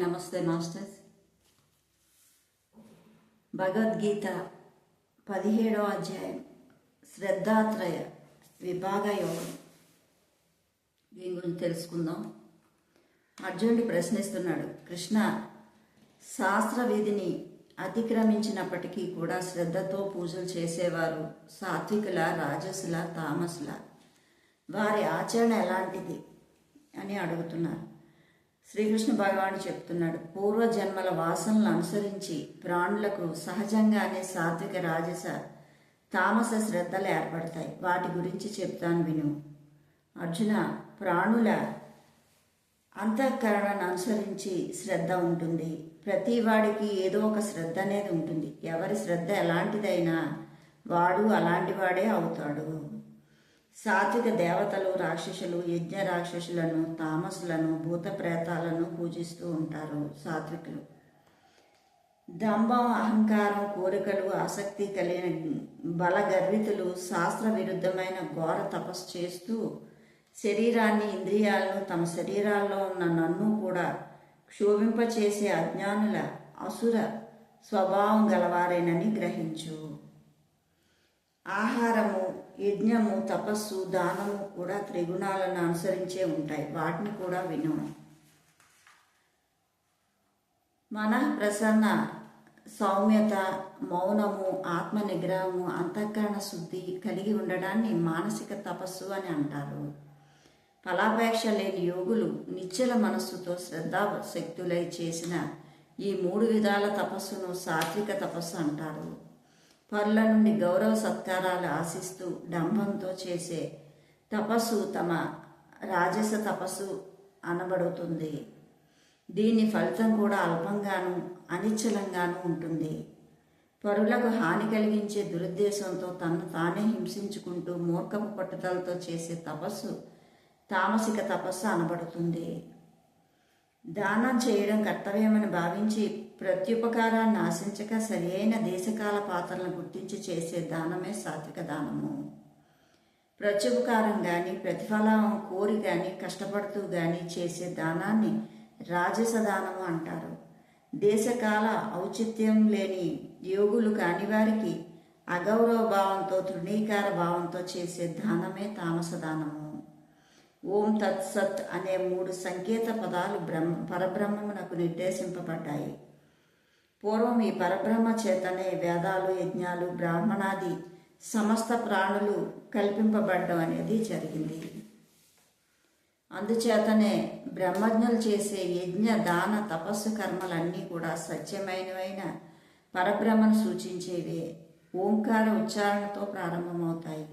నమస్తే మాస్టర్స్. భగవద్గీత పదిహేడవ అధ్యాయం శ్రద్ధాత్రయ విభాగ యోగం దీని గురించి తెలుసుకుందాం. అర్జునుడు ప్రశ్నిస్తున్నాడు కృష్ణ శాస్త్ర విధిని అతిక్రమించినప్పటికీ కూడా శ్రద్ధతో పూజలు చేసేవారు సాత్వికుల రాజసుల తామసుల. వారి ఆచరణ ఎలాంటిది అని అడుగుతున్నారు. శ్రీకృష్ణ భగవానుడు చెప్తున్నాడు పూర్వ జన్మల వాసనలు అనుసరించి ప్రాణులకు సహజంగానే సాత్విక రాజస తామస శ్రద్ధలు ఏర్పడతాయి. వాటి గురించి చెప్తాను విను. అర్జున ప్రాణుల అంతఃకరణను అనుసరించి శ్రద్ధ ఉంటుంది. ప్రతి వాడికి ఏదో ఒక శ్రద్ధ అనేది ఉంటుంది. ఎవరి శ్రద్ధ ఎలాంటిదైనా వాడు అలాంటి వాడే అవుతాడు. సాత్విక దేవతలు రాక్షసులు యజ్ఞ రాక్షసులను తామసులను భూత ప్రేతాలను పూజిస్తూ ఉంటారు సాత్వికులు. దంభం అహంకారం కోరికలు ఆసక్తి కలిగిన బలగర్వితులు శాస్త్ర విరుద్ధమైన ఘోర తపస్సు చేస్తూ శరీరాన్ని ఇంద్రియాలను తమ శరీరాల్లో ఉన్న నన్ను కూడా క్షోభింపచేసే అజ్ఞానుల అసుర స్వభావం గలవారేనని గ్రహించు. ఆహారము యజ్ఞము తపస్సు దానము కూడా త్రిగుణాలను అనుసరించే ఉంటాయి. వాటిని కూడా విను మన ప్రసన్న సౌమ్యత మౌనము ఆత్మ నిగ్రహము అంతఃకరణ శుద్ధి కలిగి ఉండడాన్ని మానసిక తపస్సు అని అంటారు. ఫలాపేక్ష లేని యోగులు నిశ్చల మనస్సుతో శ్రద్ధా శక్తులై చేసిన ఈ మూడు విధాల తపస్సును సాత్విక తపస్సు అంటారు. పరుల నుండి గౌరవ సత్కారాలు ఆశిస్తూ డంభంతో చేసే తపస్సు తమ రాజస తపస్సు అనబడుతుంది. దీని ఫలితం కూడా అల్పంగాను అనిశ్చలంగాను ఉంటుంది. పరులకు హాని కలిగించే దురుద్దేశంతో తను తానే హింసించుకుంటూ మూర్ఖపు పట్టుదలతో చేసే తపస్సు తామసిక తపస్సు అనబడుతుంది. దానం చేయడం కర్తవ్యమని భావించి ప్రత్యుపకారాన్ని ఆశించక సరియైన దేశకాల పాత్రలను గుర్తించి చేసే దానమే సాత్విక దానము. ప్రత్యుపకారం కానీ ప్రతిఫలం కోరి కానీ కష్టపడుతూ కానీ చేసే దానాన్ని రాజస దానము అంటారు. దేశకాల ఔచిత్యం లేని యోగులు కాని వారికి అగౌరవ భావంతో తృణీకార భావంతో చేసే దానమే తామస దానము. ఓం తత్సత్ అనే మూడు సంకేత పదాలు బ్రహ్మ పరబ్రహ్మమునకు నిర్దేశింపబడ్డాయి. పూర్వం ఈ పరబ్రహ్మ చేతనే వేదాలు యజ్ఞాలు బ్రాహ్మణాది సమస్త ప్రాణులు కల్పింపబడ్డం అనేది జరిగింది. అందుచేతనే బ్రహ్మజ్ఞులు చేసే యజ్ఞ దాన తపస్సు కర్మలన్నీ కూడా సత్యమైనవైన పరబ్రహ్మను సూచించేవే. ఓంకార ఉచ్చారణతో ప్రారంభమవుతాయి.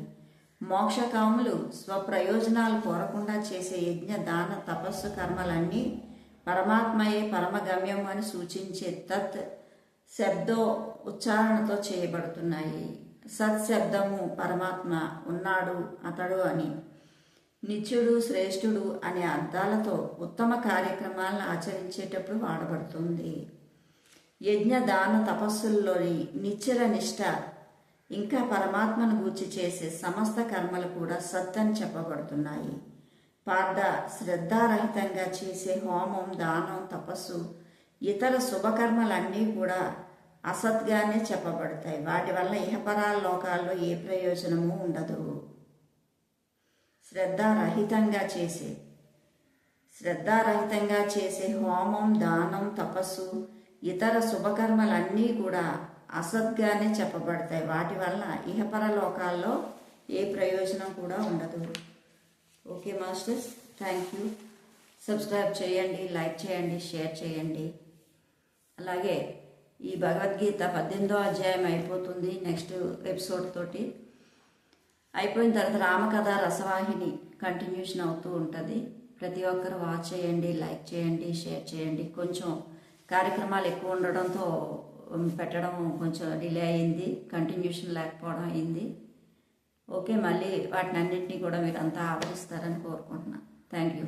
మోక్షకాములు స్వప్రయోజనాలు కోరకుండా చేసే యజ్ఞ దాన తపస్సు కర్మలన్నీ పరమాత్మయే పరమగమ్యం అని సూచించే తత్ శబ్దో ఉచ్చారణతో చేయబడుతున్నాయి. సత్శబ్దము పరమాత్మ ఉన్నాడు అతడు అని. నిత్యుడు శ్రేష్ఠుడు అనే అర్థాలతో ఉత్తమ కార్యక్రమాలను ఆచరించేటప్పుడు వాడబడుతుంది. యజ్ఞ దాన తపస్సుల్లోని నిశ్చల నిష్ఠ ఇంకా పరమాత్మను గూర్చి చేసే సమస్త కర్మలు కూడా సత్ అని చెప్పబడుతున్నాయి. పార్థ శ్రద్ధారహితంగా చేసే హోమం దానం తపస్సు ఇతర శుభకర్మలన్నీ కూడా అసత్గానే చెప్పబడతాయి. వాటి వల్ల ఇహపరాల లోకాల్లో ఏ ప్రయోజనము ఉండదు. శ్రద్ధారహితంగా చేసే శ్రద్ధారహితంగా చేసే హోమం దానం తపస్సు ఇతర శుభకర్మలన్నీ కూడా అసత్గానే చెప్పబడతాయి. వాటి వల్ల ఇహపర లోకాల్లో ఏ ప్రయోజనం కూడా ఉండదు. Okay masters thank you. Subscribe చేయండి లైక్ చేయండి షేర్ చేయండి. అలాగే ఈ భగవద్గీత పద్దెనిమిదో అధ్యాయం అయిపోతుంది నెక్స్ట్ ఎపిసోడ్ తోటి. అయిపోయిన తర్వాత రామకథ రసవాహిని కంటిన్యూషన్ అవుతూ ఉంటుంది. ప్రతి ఒక్కరు వాచ్ చేయండి లైక్ చేయండి షేర్ చేయండి. కొంచెం కార్యక్రమాలు ఎక్కువ ఉండడంతో పెట్టడం కొంచెం డిలే అయింది కంటిన్యూషన్ లేకపోవడం అయింది ఓకే మళ్ళీ వాటిని అన్నింటినీ కూడా మీరు అంతా ఆదరిస్తారని కోరుకుంటున్నాను థ్యాంక్ యూ